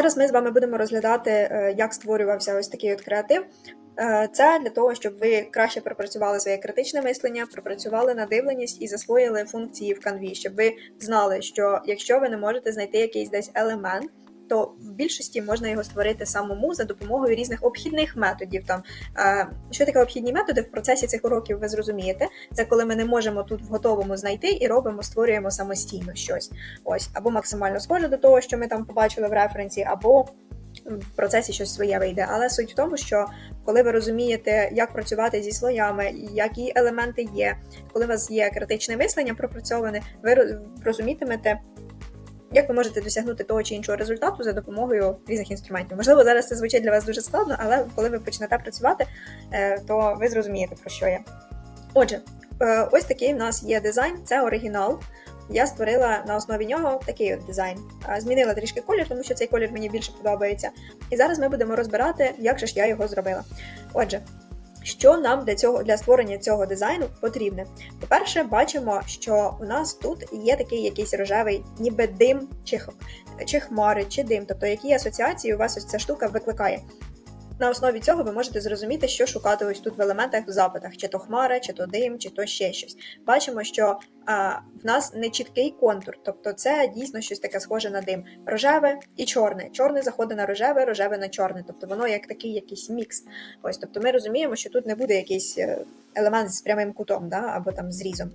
Зараз ми з вами будемо розглядати, е, як створювався ось такий от креатив. Е, Це для того, щоб ви краще пропрацювали своє критичне мислення, пропрацювали надивленість і засвоїли функції в канві, щоб ви знали, що якщо ви не можете знайти якийсь десь елемент, то в більшості можна його створити самому за допомогою різних обхідних методів. Там е, що таке обхідні методи в процесі цих уроків ви зрозумієте. Це коли ми не можемо тут в готовому знайти і робимо, створюємо самостійно щось. Ось або максимально схоже до того, що ми там побачили в референсі, або в процесі щось своє вийде. Але суть в тому, що коли ви розумієте, як працювати зі слоями, які елементи є, коли у вас є критичне мислення пропрацьоване, ви розумітимете. Як ви можете досягнути того чи іншого результату за допомогою різних інструментів? Можливо, зараз це звучить для вас дуже складно, але коли ви почнете працювати, е, то ви зрозумієте, про що я. Отже, е, ось такий в нас є дизайн, це оригінал. Я створила на основі нього такий от дизайн. Змінила трішки колір, тому що цей колір мені більше подобається. І зараз ми будемо розбирати, як же ж я його зробила. Отже, що нам для цього для створення цього дизайну потрібне? По-перше, бачимо, що у нас тут є такий якийсь рожевий, ніби дим, чи, чи хмари, чи дим, тобто які асоціації у вас ось ця штука викликає. На основі цього ви можете зрозуміти, що шукати ось тут в елементах в запитах, чи то хмара, чи то дим, чи то ще щось. Бачимо, що а, в нас не чіткий контур, тобто це дійсно щось таке схоже на дим. Рожеве і чорне. Чорне заходить на рожеве, рожеве на чорне. Тобто воно як такий якийсь мікс. Ось, тобто ми розуміємо, що тут не буде якийсь е, елемент з прямим кутом, да, або там зрізом.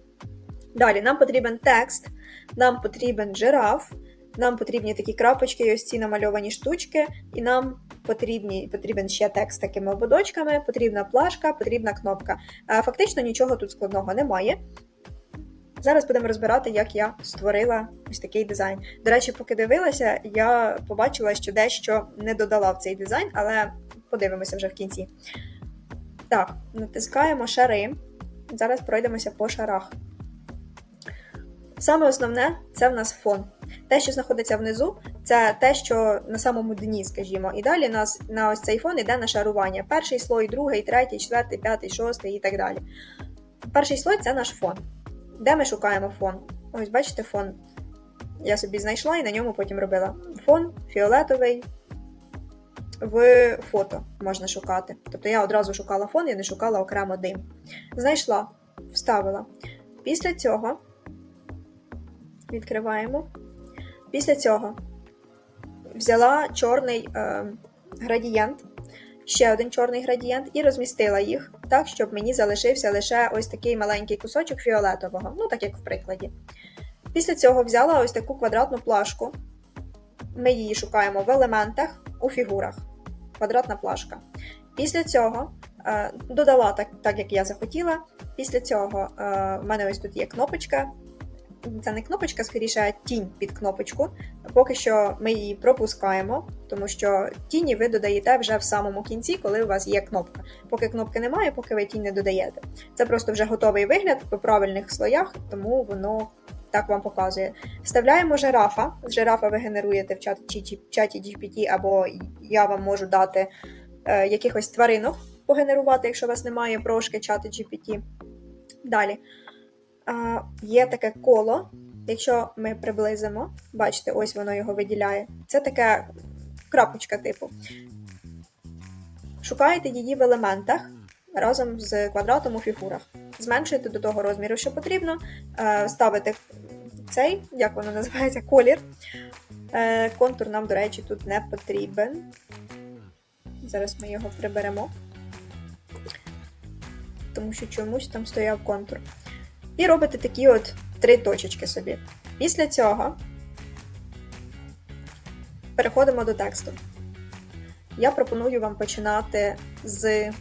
Далі нам потрібен текст, нам потрібен жираф, нам потрібні такі крапочки, і ось ці намальовані штучки, і нам потрібні, потрібен ще текст з такими ободочками, потрібна плашка, потрібна кнопка. Фактично нічого тут складного немає. Зараз будемо розбирати, як я створила ось такий дизайн. До речі, поки дивилася, я побачила, що дещо не додала в цей дизайн, але подивимося вже в кінці. Так, натискаємо шари. Зараз пройдемося по шарах. Саме основне це в нас фон. Те, що знаходиться внизу, це те, що на самому дні, скажімо. І далі нас на ось цей фон йде на шарування. Перший слой, другий, третій, четвертий, п'ятий, шостий і так далі. Перший слой це наш фон. Де ми шукаємо фон? Ось, бачите, фон. Я собі знайшла і на ньому потім робила. Фон фіолетовий в фото можна шукати. Тобто я одразу шукала фон, я не шукала окремо дим. Знайшла, вставила. Після цього відкриваємо. Після цього взяла чорний е, градієнт, ще один чорний градієнт, і розмістила їх так, щоб мені залишився лише ось такий маленький кусочок фіолетового, ну так як в прикладі. Після цього взяла ось таку квадратну плашку. Ми її шукаємо в елементах у фігурах. Квадратна плашка. Після цього е, додала так, так, як я захотіла. Після цього е, в мене ось тут є кнопочка. Це не кнопочка, скоріше, а тінь під кнопочку. Поки що ми її пропускаємо, тому що тіні ви додаєте вже в самому кінці, коли у вас є кнопка. Поки кнопки немає, поки ви тінь не додаєте. Це просто вже готовий вигляд по правильних слоях, тому воно так вам показує. Вставляємо жирафа. Жирафа ви генеруєте в чаті, чаті GPT, або я вам можу дати е, якихось тваринок погенерувати, якщо у вас немає прошки чати GPT. Далі. Є таке коло. Якщо ми приблизимо, бачите, ось воно його виділяє. Це таке крапочка типу. Шукаєте її в елементах разом з квадратом у фігурах. Зменшуєте до того розміру, що потрібно. Е, Ставите цей, як воно називається, колір. Е, Контур нам, до речі, тут не потрібен. Зараз ми його приберемо, тому що чомусь там стояв контур. І робите такі от три точечки собі. Після цього переходимо до тексту. Я пропоную вам починати з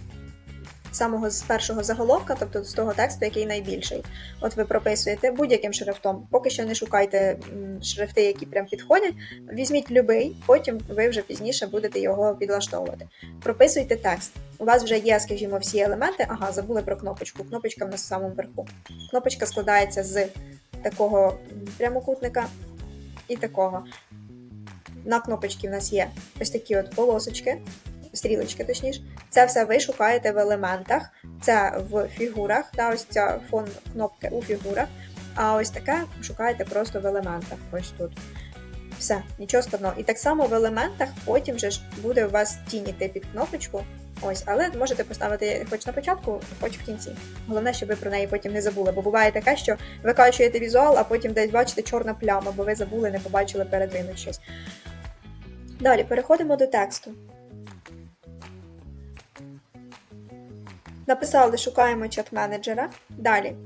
самого з першого заголовка, тобто з того тексту, який найбільший. От ви прописуєте будь-яким шрифтом. Поки що не шукайте шрифти, які прям підходять. Візьміть любий, потім ви вже пізніше будете його підлаштовувати. Прописуйте текст. У вас вже є, скажімо, всі елементи. Ага, забули про кнопочку. Кнопочка в нас в самому верху. Кнопочка складається з такого прямокутника і такого. На кнопочці в нас є ось такі от полосочки, стрілочки, точніше. Це все ви шукаєте в елементах, це в фігурах, та ось ця фон кнопки у фігурах. А ось таке шукаєте просто в елементах. Ось тут. Все, нічого складного. І так само в елементах потім же ж буде у вас тінь іти під кнопочку. Ось, але можете поставити хоч на початку, хоч в кінці. Головне, щоб ви про неї потім не забули, бо буває таке, що викачуєте візуал, а потім десь бачите чорна пляма, бо ви забули, не побачили передвинуть щось. Далі переходимо до тексту. Написали, шукаємо чат-менеджера. Далі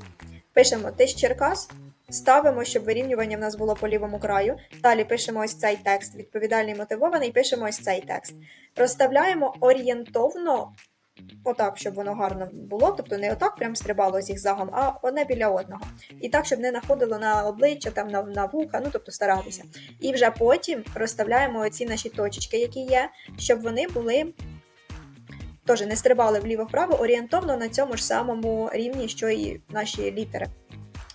пишемо ти з Черкас, ставимо, щоб вирівнювання в нас було по лівому краю. Далі пишемо ось цей текст, відповідальний мотивований, пишемо ось цей текст. Розставляємо орієнтовно, отак, щоб воно гарно було, тобто не отак прям стрибало зігзагом, а одне біля одного. І так, щоб не находило на обличчя, там на, на вуха, ну тобто старатися. І вже потім розставляємо оці наші точечки, які є, щоб вони були. Теж не стрибали вліво-вправо, орієнтовно на цьому ж самому рівні, що і наші літери.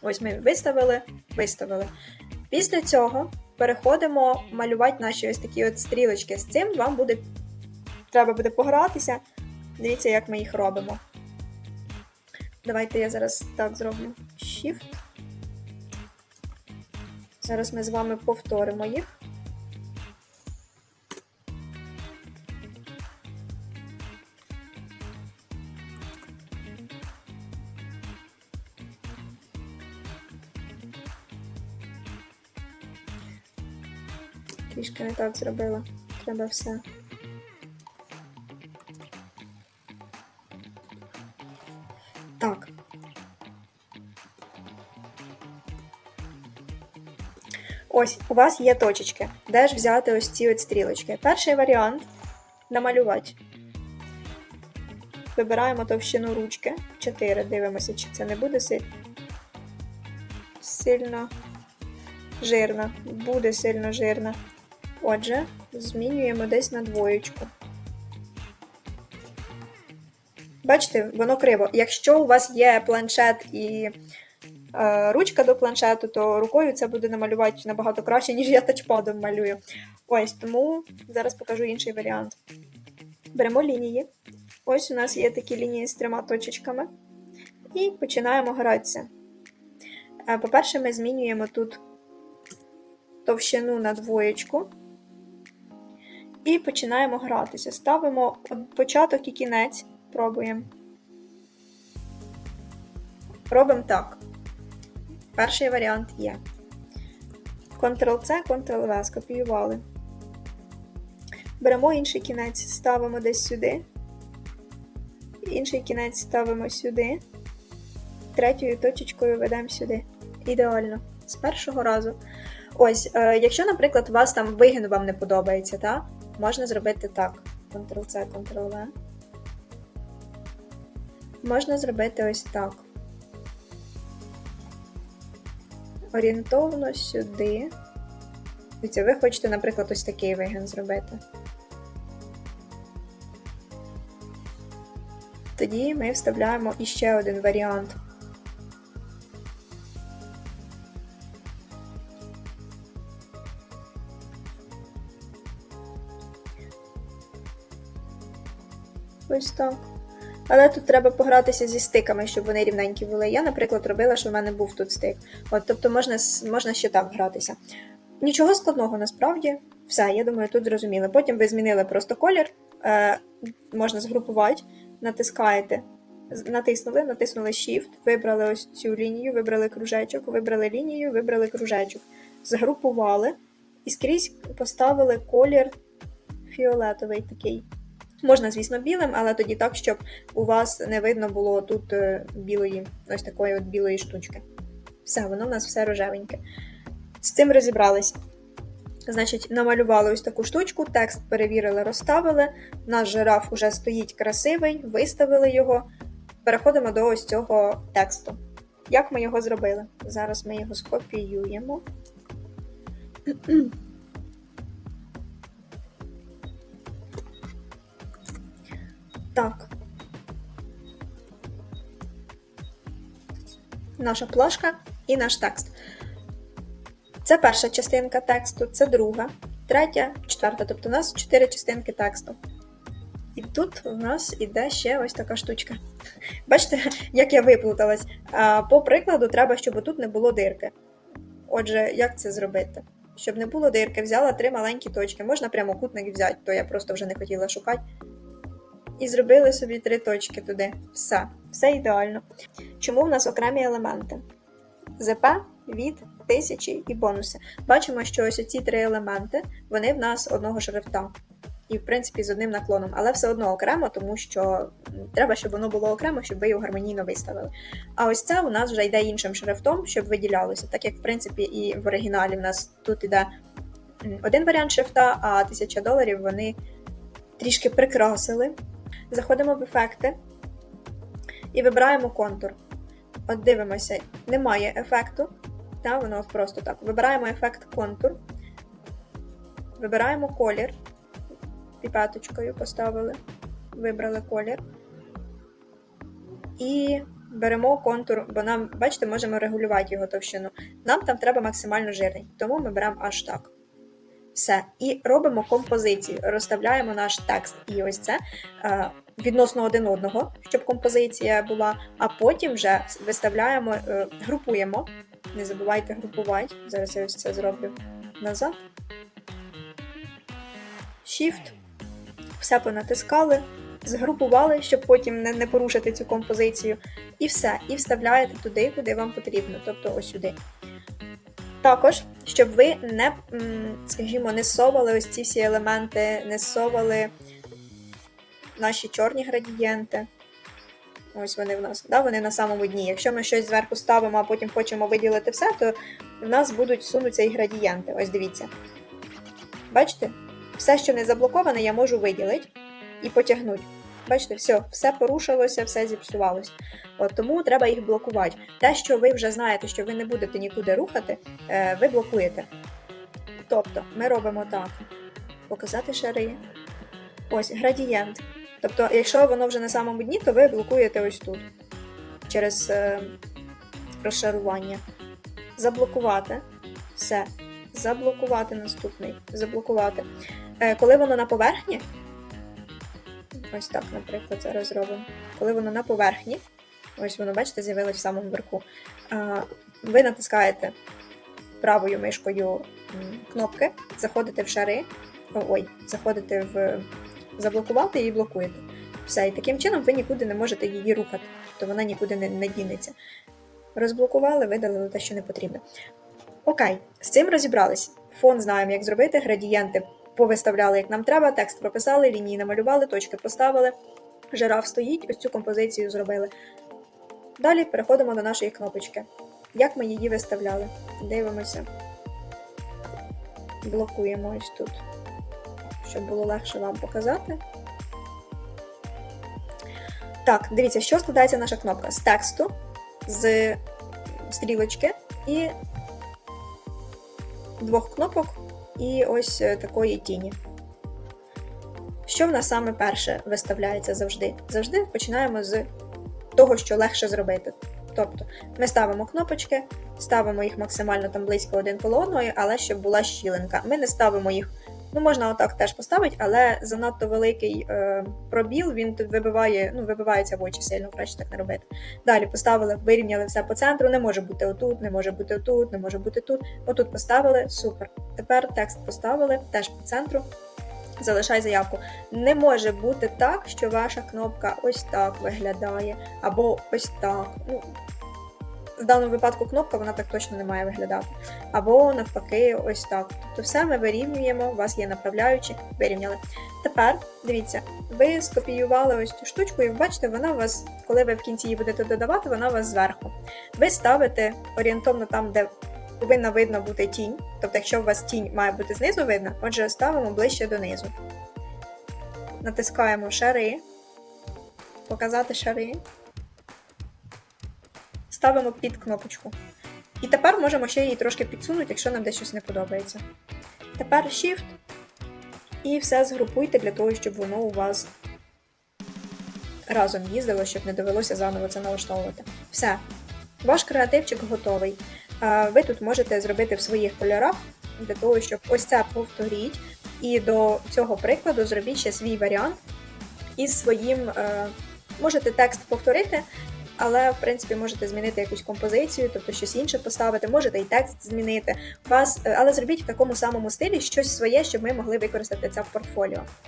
Ось ми виставили, виставили. Після цього переходимо малювати наші ось такі от стрілочки. З цим вам буде треба буде погратися. Дивіться, як ми їх робимо. Давайте я зараз так зроблю Shift. Зараз ми з вами повторимо їх. Не так зробила. Треба все. Так. Ось, у вас є точечки. Де ж взяти ось ці от стрілочки? Перший варіант намалювати. Вибираємо товщину ручки. 4. Дивимося, чи це не буде сильно. Жирна. Буде сильно жирна. Отже, змінюємо десь на двоєчку. Бачите, воно криво. Якщо у вас є планшет і е, ручка до планшету, то рукою це буде намалювати набагато краще, ніж я тачпадом малюю. Ось тому зараз покажу інший варіант. Беремо лінії. Ось у нас є такі лінії з трьома точечками. І починаємо гратися. Е, По-перше, ми змінюємо тут товщину на двоєчку. І починаємо гратися. Ставимо початок і кінець. Пробуємо. Робимо так. Перший варіант є. Ctrl-C, Ctrl-V, скопіювали. Беремо інший кінець, ставимо десь сюди. Інший кінець ставимо сюди. Третьою точечкою ведемо сюди. Ідеально. З першого разу. Ось, е, якщо, наприклад, у вас там вигін вам не подобається, так? Можна зробити так. Ctrl-C, Ctrl-V. Можна зробити ось так. Орієнтовно сюди. Ви хочете, наприклад, ось такий вигін зробити. Тоді ми вставляємо іще один варіант. Ось так. Але тут треба погратися зі стиками, щоб вони рівненькі були. Я, наприклад, робила, що в мене був тут стик. От, Тобто можна можна ще так гратися. Нічого складного насправді. Все, я думаю, тут зрозуміло. Потім ви змінили просто колір, е, можна згрупувати, натискаєте, натиснули, натиснули Shift, вибрали ось цю лінію, вибрали кружечок, вибрали лінію, вибрали кружечок, згрупували і скрізь поставили колір фіолетовий такий. Можна, звісно, білим, але тоді так, щоб у вас не видно було тут е, білої, ось такої от білої штучки. Все, воно в нас все рожевеньке. З цим розібралися. Значить, намалювали ось таку штучку, текст перевірили, розставили. Наш жираф уже стоїть красивий, виставили його. Переходимо до ось цього тексту. Як ми його зробили? Зараз ми його скопіюємо. Так. Наша плашка і наш текст. Це перша частинка тексту, це друга, третя, четверта. Тобто у нас чотири частинки тексту. І тут у нас іде ще ось така штучка. Бачите, як я виплуталась. По прикладу, треба, щоб тут не було дирки. Отже, як це зробити? щоб не було дирки, взяла три маленькі точки. Можна прямокутник взяти, то я просто вже не хотіла шукати. І зробили собі три точки туди. Все, все ідеально. Чому в нас окремі елементи? ЗП, від, тисячі і бонуси. Бачимо, що ось ці три елементи вони в нас одного шрифта. І, в принципі, з одним наклоном, але все одно окремо, тому що треба, щоб воно було окремо, щоб ви його гармонійно виставили. А ось це у нас вже йде іншим шрифтом, щоб виділялося. Так як, в принципі, і в оригіналі в нас тут іде один варіант шрифта, а 1000 доларів вони трішки прикрасили. Заходимо в ефекти і вибираємо контур. От дивимося, немає ефекту. Та, воно от просто так. Вибираємо ефект контур. Вибираємо колір. Піпеточкою поставили. Вибрали колір. І беремо контур, бо нам, бачите, можемо регулювати його товщину. Нам там треба максимально жирний, тому ми беремо аж так. Все. І робимо композицію. Розставляємо наш текст. І ось це е, відносно один одного, щоб композиція була, а потім вже виставляємо, е, групуємо. Не забувайте групувати. Зараз я ось це зроблю назад. Shift. Все понатискали, згрупували, щоб потім не, порушити цю композицію. І все. І вставляєте туди, куди вам потрібно, тобто ось сюди. Також, щоб ви не, скажімо, не совали ось ці всі елементи, не совали наші чорні градієнти. Ось вони в нас, да, вони на самому дні. Якщо ми щось зверху ставимо, а потім хочемо виділити все, то в нас будуть сунутися і градієнти. Ось дивіться. Бачите? Все, що не заблоковане, я можу виділити і потягнути. Бачите, все, все порушилося, все зіпсувалося. От тому треба їх блокувати. Те, що ви вже знаєте, що ви не будете нікуди рухати, е, ви блокуєте. Тобто, ми робимо так: показати шари. Ось градієнт. Тобто, якщо воно вже на самому дні, то ви блокуєте ось тут через е, розшарування. Заблокувати. Все. Заблокувати наступний. Заблокувати. Е, коли воно на поверхні, ось так, наприклад, зараз зробимо. Коли воно на поверхні, ось воно, бачите, з'явилось в самому верху. ви натискаєте правою мишкою кнопки, заходите в шари, ой, заходите в заблокувати і блокуєте. Все, і таким чином ви нікуди не можете її рухати, то вона нікуди не, не дінеться. Розблокували, видалили те, що не потрібно. Окей, з цим розібрались. Фон знаємо, як зробити, градієнти повиставляли, як нам треба, текст прописали, лінії намалювали, точки поставили. Жираф стоїть, ось цю композицію зробили. Далі переходимо до нашої кнопочки. Як ми її виставляли? Дивимося. Блокуємо ось тут, щоб було легше вам показати. Так, дивіться, що складається наша кнопка з тексту, з стрілочки і двох кнопок, і ось е, такої тіні. Що в нас саме перше виставляється завжди? Завжди починаємо з того, що легше зробити. Тобто ми ставимо кнопочки, ставимо їх максимально там близько один коло одної, але щоб була щілинка. Ми не ставимо їх, ну можна отак теж поставити, але занадто великий е, пробіл, він тут вибиває, ну, вибивається в очі сильно, краще так не робити. Далі поставили, вирівняли все по центру, не може бути отут, не може бути отут, не може бути тут. Отут поставили, супер. Тепер текст поставили теж по центру. Залишай заявку. Не може бути так, що ваша кнопка ось так виглядає, або ось так. Ну, в даному випадку кнопка вона так точно не має виглядати. Або навпаки, ось так. Тобто все ми вирівнюємо, у вас є направляючі, вирівняли. Тепер дивіться, ви скопіювали ось цю штучку, і ви бачите, вона у вас, коли ви в кінці її будете додавати, вона у вас зверху. Ви ставите орієнтовно там, де повинна видно бути тінь. Тобто, якщо у вас тінь має бути знизу видно, отже, ставимо ближче донизу. Натискаємо шари, показати шари. Ставимо під кнопочку. І тепер можемо ще її трошки підсунути, якщо нам десь щось не подобається. Тепер Shift і все згрупуйте для того, щоб воно у вас разом їздило, щоб не довелося заново це налаштовувати. Все. Ваш креативчик готовий. Ви тут можете зробити в своїх кольорах для того, щоб ось це повторіть. І до цього прикладу зробіть ще свій варіант із своїм. е, Можете текст повторити, але в принципі можете змінити якусь композицію, тобто щось інше поставити, можете і текст змінити. Вас, е, але зробіть в такому самому стилі щось своє, щоб ми могли використати це в портфоліо.